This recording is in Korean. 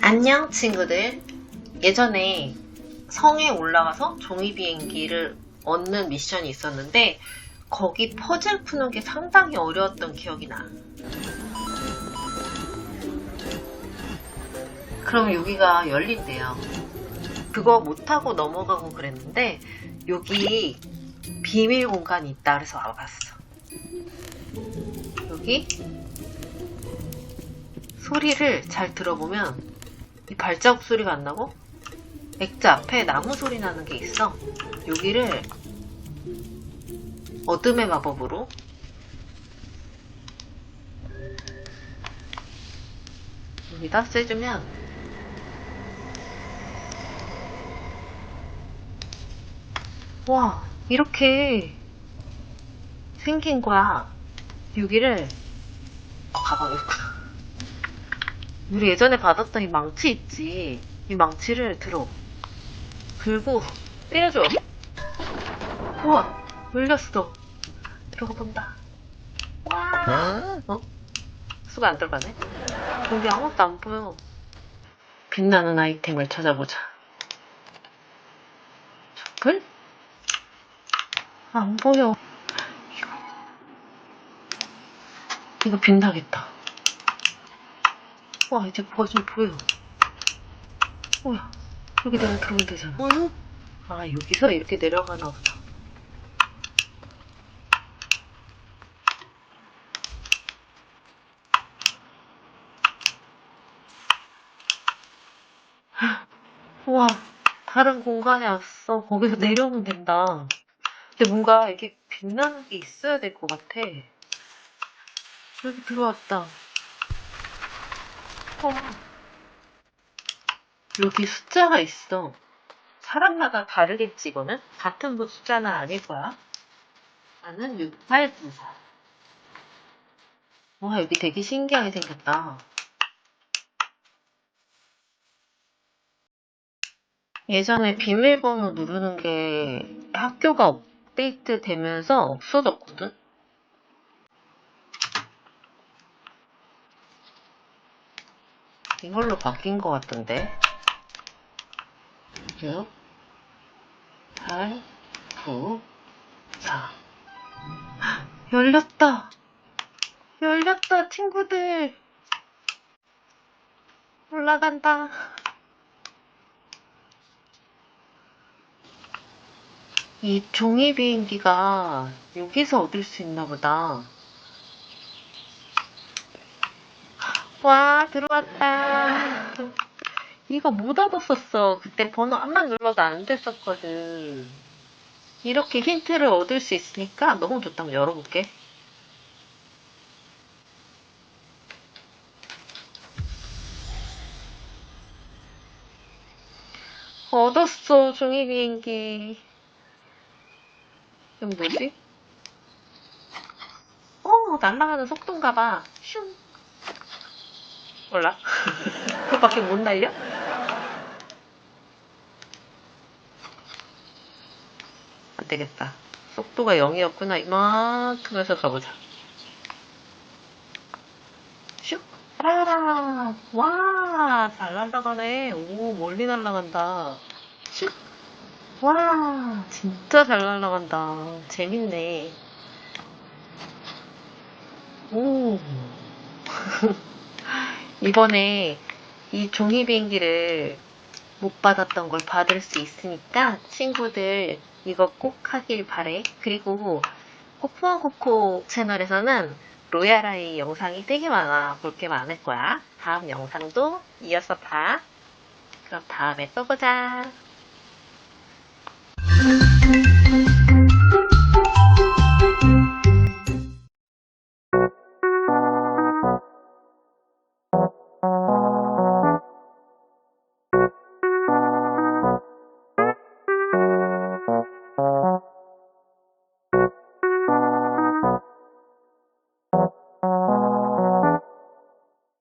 안녕 친구들. 예전에 성에 올라가서 종이 비행기를 얻는 미션이 있었는데 거기 퍼즐 푸는 게 상당히 어려웠던 기억이 나. 그럼 여기가 열린대요. 그거 못하고 넘어가고 그랬는데 여기 비밀 공간이 있다 그래서 와봤어. 여기 소리를 잘 들어보면 이 발자국 소리가 안 나고 액자 앞에 나무 소리 나는 게 있어. 여기를 어둠의 마법으로 여기다 쐬주면 와 이렇게 생긴 거야. 여기를 가방 이렇게 우리 예전에 받았던 이 망치 있지. 이 망치를 들어. 들고 때려줘. 우와, 열렸어. 들어가 본다. 와. 어? 수가 안 들어가네. 여기 아무것도 안 보여. 빛나는 아이템을 찾아보자. 촛불? 안 보여. 이거. 이거 빛나겠다. 와 이제 뭐가 좀 보여. 뭐야 여기 내가 들어오면 되잖아. 아 여기서 이렇게 내려가나 보다. 우와 다른 공간에 왔어. 거기서 내려오면 된다. 근데 뭔가 이게 빛나는 게 있어야 될 것 같아. 여기 들어왔다 어. 여기 숫자가 있어. 사람마다 다르겠지, 이거는? 같은 뭐 숫자는 아닐 거야. 나는 6894. 와, 여기 되게 신기하게 생겼다. 예전에 비밀번호 누르는 게 학교가 업데이트 되면서 없어졌거든? 이걸로 바뀐 것 같던데. 6, 8, 9, 4. 열렸다. 열렸다, 친구들. 올라간다. 이 종이 비행기가 여기서 얻을 수 있나 보다. 와, 들어왔다. 이거 못 얻었었어. 그때 번호 한 번 눌러도 안 됐었거든. 이렇게 힌트를 얻을 수 있으니까 너무 좋다. 한번 열어볼게. 얻었어, 종이 비행기. 이건 뭐지? 어, 날아가는 속도인가 봐. 슝. 몰라. 그 밖에 못 날려? 안 되겠다. 속도가 0이었구나. 이만큼에서 가보자. 슉! 라라! 와! 잘 날아가네. 오, 멀리 날아간다. 슉! 와! 진짜 잘 날아간다. 재밌네. 오! 이번에 이 종이 비행기를 못 받았던 걸 받을 수 있으니까 친구들 이거 꼭 하길 바래. 그리고 코코아코코 채널에서는 로얄아이 영상이 되게 많아. 볼 게 많을 거야. 다음 영상도 이어서 봐. 그럼 다음에 또 보자.